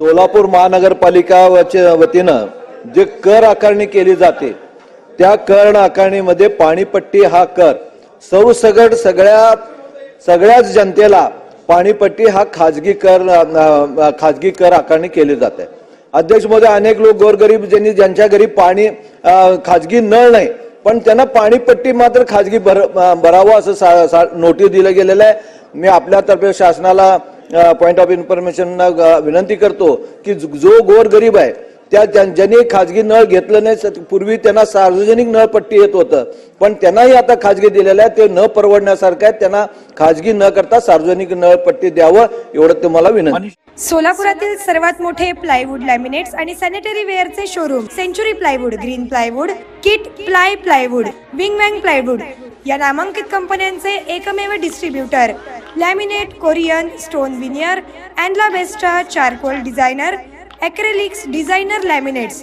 सोलापूर महानगरपालिका वचे- वतीनं जे कर आकारणी केली जाते त्या कर आकारणीमध्ये पाणीपट्टी हा कर. सरसगट सगळ्या सगळ्याच जनतेला पाणीपट्टी हा खाजगी कर खाजगी कर आकारणी केली जाते. अध्यक्षमध्ये अनेक लोक गोरगरीब ज्यांनी ज्यांच्या घरी पाणी खाजगी नळ नाही पण त्यांना पाणीपट्टी मात्र खाजगी भर भरावं असं सा- सा- नोटीस दिलं गेलेलं आहे. मी आपल्यातर्फे शासनाला पॉइंट ऑफ इन्फॉर्मेशन विनंती करतो की जो गोर गरीब आहे त्या ज्यांनी खाजगी नळ घेतलं नाही पूर्वी त्यांना सार्वजनिक नळपट्टी येत होतं. पण त्यांनाही आता खाजगी दिलेलं आहे ते न परवडण्यासारखं आहे त्यांना खाजगी न करता सार्वजनिक नळपट्टी द्यावं एवढं तुम्हाला विनंती. सोलापुरातील सर्वात मोठे प्लायवूड लॅमिनेट्स आणि sanitary वेअरचे showroom century plywood green plywood kit ply plywood wing wang plywood या नामांकित कंपन्यांचे एकमेव distributor laminate Korean stone veneer अँडला बेस्टा charcoal designer acrylics designer laminates